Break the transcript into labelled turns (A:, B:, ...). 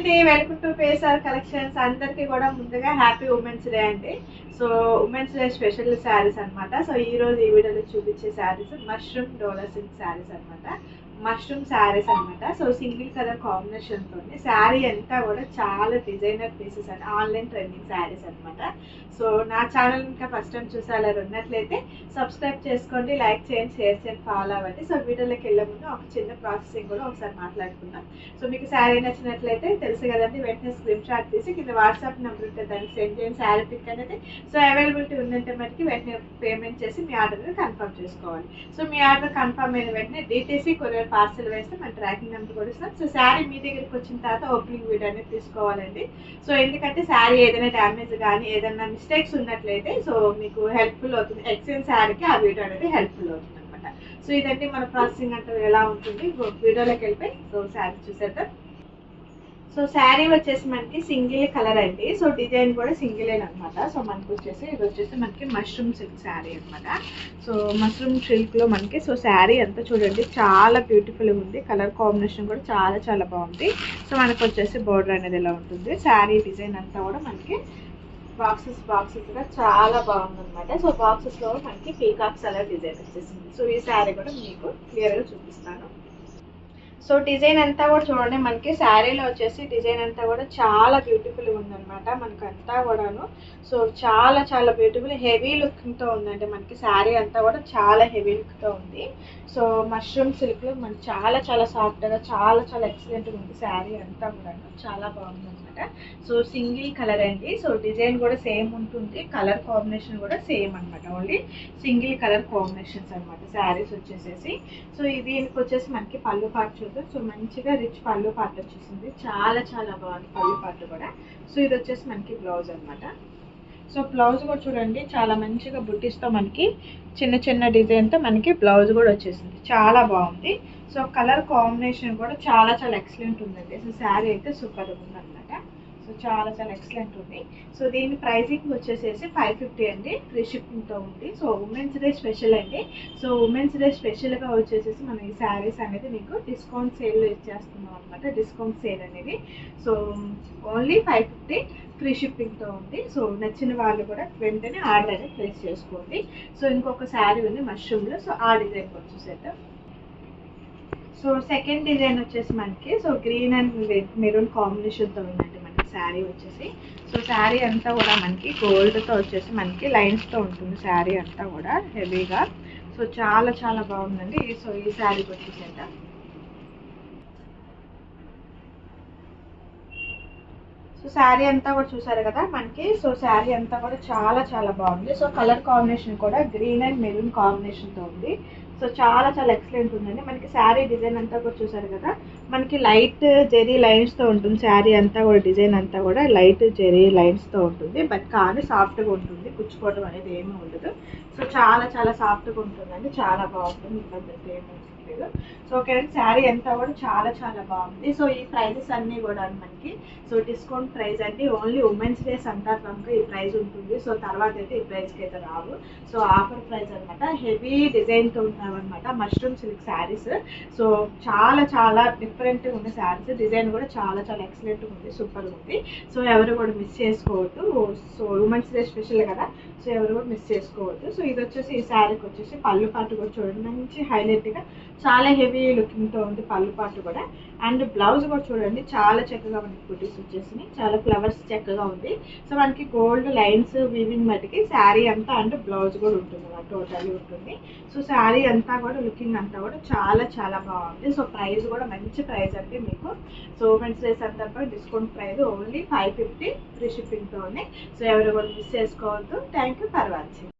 A: అండి welcome పేసార్ collections అందరికీ కూడా ముందుగా హ్యాపీ ఉమెన్స్ డే అండి. So women's day special saris అన్నమాట. సో ఈ రోజు ఈ వీడియోలో చూపించే saris mushroom dollar silk saris అన్నమాట. మష్రూమ్ శారీస్ అన్నమాట. So single colour combination sari అంతా కూడా చాలా డిజైనర్ పీసెస్ అండి ఆన్లైన్ ట్రెండింగ్ శారీస్ అన్నమాట. సో నా ఛానల్ ఇంకా ఫస్ట్ టైం చూసారు ఉన్నట్లయితే సబ్స్క్రైబ్ చేసుకోండి లైక్ చేయండి షేర్ చేయండి ఫాలో అవ్వండి. సో వీడియోలోకి వెళ్ళే ముందు ఒక చిన్న ప్రాసెసింగ్ కూడా ఒకసారి మాట్లాడుకుందాం. సో మీకు శారీ నచ్చినట్లయితే తెలుసు కదా కదండి వెంటనే స్క్రీన్ షాట్ తీసి కింద వాట్సాప్ నెంబర్ ఉంటుంది దాన్ని సెండ్ చేయండి. శారీ పిక్ అనేది. సో అవైలబిలిటీ ఉందంటే మనకి వెంటనే పేమెంట్ చేసి మీ ఆర్డర్ని కన్ఫర్మ్ చేసుకోవాలి. సో మీ ఆర్డర్ కన్ఫర్మ్ అయిన వెంటనే డీటీసీ కొరియర్ పార్సల్ వేస్తే మన ట్రాకింగ్ నెంబర్ కూడా ఇస్తాం. సో శారీ మీ దగ్గరికి వచ్చిన తర్వాత ఓపెనింగ్ వీడియో అనేది తీసుకోవాలండి. సో ఎందుకంటే శారీ ఏదైనా డ్యామేజ్ కానీ ఏదైనా మిస్టేక్స్ ఉన్నట్లయితే సో మీకు హెల్ప్ఫుల్ అవుతుంది. ఎక్స్చేంజ్ శారీకి ఆ వీడియో అనేది హెల్ప్ఫుల్ అవుతుంది అనమాట సో ఇదంటే మన ప్రాసెసింగ్ అంటే ఎలా ఉంటుంది. వీడియోలోకి వెళ్ళిపోయి సో శారీ చూసేద్దాం. సో శారీ వచ్చేసి మనకి సింగిల్ కలర్ అండి. సో డిజైన్ కూడా సింగిలే అనమాట సో మనకు వచ్చేసి ఇది వచ్చేసి మనకి మష్రూమ్ సిల్క్ శారీ అనమాట సో మష్రూమ్ సిల్క్లో మనకి సో శారీ అంతా చూడండి చాలా బ్యూటిఫుల్గా ఉంది. కలర్ కాంబినేషన్ కూడా చాలా చాలా బాగుంది. సో మనకు వచ్చేసి బోర్డర్ అనేది ఇలా ఉంటుంది? శారీ డిజైన్ అంతా కూడా మనకి బాక్సెస్ బాక్సెస్గా చాలా బాగుంది అనమాట సో బాక్సెస్లో మనకి పీకాక్స్ అలా డిజైన్ వచ్చేసింది. సో ఈ శారీ కూడా మీకు క్లియర్గా చూపిస్తాను. సో డిజైన్ అంతా కూడా చూడండి మనకి శారీలో వచ్చేసి డిజైన్ అంతా కూడా చాలా బ్యూటిఫుల్ ఉందన్నమాట మనకి అంతా కూడాను. సో చాలా చాలా బ్యూటిఫుల్ హెవీ లుక్తో ఉందండి మనకి శారీ అంతా కూడా చాలా హెవీ లుక్తో ఉంది. సో మష్రూమ్ సిల్క్లో మనకి చాలా చాలా సాఫ్ట్గా చాలా చాలా ఎక్సలెంట్గా ఉంది శారీ అంతా కూడాను. చాలా బాగుంది అనమాట సో సింగిల్ కలర్ అండి. సో డిజైన్ కూడా సేమ్ ఉంటుంది కలర్ కాంబినేషన్ కూడా సేమ్ అనమాట ఓన్లీ సింగిల్ కలర్ కాంబినేషన్స్ అనమాట శారీస్ వచ్చేసేసి. సో ఇది దీనికి వచ్చేసి మనకి పళ్ళు పాటు కదా సో మంచిగా రిచ్ పళ్ళు పాటు వచ్చేసింది. చాలా చాలా బాగుంది పళ్ళు పాటు కూడా. సో ఇది వచ్చేసి మనకి బ్లౌజ్ అనమాట సో బ్లౌజ్ కూడా చూడండి. చాలా మంచిగా బుట్టిస్తో మనకి చిన్న చిన్న డిజైన్తో మనకి బ్లౌజ్ కూడా వచ్చేసింది. చాలా బాగుంది. సో కలర్ కాంబినేషన్ కూడా చాలా చాలా ఎక్సలెంట్ ఉందండి. సో శారీ అయితే సూపర్ ఉందన్నమాట. సో చాలా చాలా ఎక్సలెంట్ ఉంది సో దీని ప్రైజింగ్ వచ్చేసేసి ఫైవ్ ఫిఫ్టీ అండి. ఫ్రీ షిప్పింగ్తో ఉంది. సో ఉమెన్స్ డే స్పెషల్ అండి. సో ఉమెన్స్ డే స్పెషల్గా వచ్చేసేసి మనం ఈ శారీస్ అనేది మీకు డిస్కౌంట్ సేల్ ఇచ్చేస్తున్నాం అనమాట డిస్కౌంట్ సేల్ అనేది. So only five fifty free షిప్పింగ్తో ఉంది. సో నచ్చిన వాళ్ళు కూడా వెంటనే ఆర్డర్ అనేది ప్లేస్ చేసుకోండి. సో ఇంకొక శారీ ఉంది మష్రూమ్లో సో ఆ డిజైన్ వచ్చేసేద్దాం. సో సెకండ్ డిజైన్ వచ్చేసి మనకి. సో గ్రీన్ అండ్ మెరూన్ కాంబినేషన్తో ఉందండి మనకి శారీ వచ్చేసి. సో శారీ అంతా కూడా మనకి గోల్డ్తో వచ్చేసి మనకి లైన్స్తో ఉంటుంది శారీ అంతా కూడా హెవీగా సో చాలా చాలా బాగుందండి. సో ఈ శారీకి వచ్చేసేద్దాం సో శారీ అంతా కూడా చూసారు కదా మనకి. సో శారీ అంతా కూడా చాలా చాలా బాగుంది. సో కలర్ కాంబినేషన్ కూడా గ్రీన్ అండ్ మెరూన్ కాంబినేషన్తో ఉంది. సో చాలా చాలా ఎక్సలెంట్ ఉందండి. మనకి శారీ డిజైన్ అంతా కూడా చూసారు కదా? మనకి లైట్ జెరీ లైన్స్తో ఉంటుంది. శారీ అంతా కూడా డిజైన్ అంతా కూడా లైట్ జెరీ లైన్స్తో ఉంటుంది. బట్ కానీ సాఫ్ట్గా ఉంటుంది. కుచ్చుకోవడం అనేది ఏమీ ఉండదు. సో చాలా చాలా సాఫ్ట్గా ఉంటుందండి. చాలా బాగుంటుంది. ఇబ్బంది అయితే లేదు. సో ఓకే శారీ అంతా కూడా చాలా చాలా బాగుంది. సో ఈ ప్రైజెస్ అన్నీ కూడా మనకి. సో డిస్కౌంట్ ప్రైస్ అంటే ఓన్లీ ఉమెన్స్ డే సందర్భంగా ఈ ప్రైస్ ఉంటుంది. సో తర్వాత అయితే ఈ ప్రైస్కి అయితే రావు. సో ఆఫర్ ప్రైస్ అనమాట హెవీ డిజైన్తో ఉంటామన్నమాట మష్రూమ్ సిల్క్ శారీస్ సో చాలా చాలా డిఫరెంట్గా ఉన్న శారీస్ డిజైన్ కూడా చాలా చాలా ఎక్సలెంట్గా ఉంది. సూపర్ ఉంది. సో ఎవరు కూడా మిస్ చేసుకోవద్దు. సో ఉమెన్స్ డే స్పెషల్ కదా. సో ఎవరు కూడా మిస్ చేసుకోవద్దు. సో ఇది వచ్చేసి ఈ శారీకి వచ్చేసి పళ్ళు పాటు కూడా చూడండి. మంచి హైలైట్గా చాలా హెవీ లుకింగ్తో ఉంది పళ్ళు పాటు కూడా. అండ్ బ్లౌజ్ కూడా చూడండి చాలా చక్కగా మనకి కుటీస్ వచ్చేసినాయి. చాలా ఫ్లవర్స్ చక్కగా ఉంది. సో మనకి గోల్డ్ లైన్స్ వీవింగ్ మటుకి శారీ అంతా అండ్ బ్లౌజ్ కూడా ఉంటుంది టోటల్లీ ఉంటుంది. సో శారీ అంతా కూడా లుకింగ్ అంతా కూడా చాలా చాలా బాగుంది. సో ప్రైస్ కూడా మంచి ప్రైస్ అండి మీకు. సో ఉమెన్స్ డే సందర్భంగా discount price only five fifty free షిప్పింగ్తో ఉంది సో ఎవరు కూడా మిస్ చేసుకోవద్దు. Thank you for watching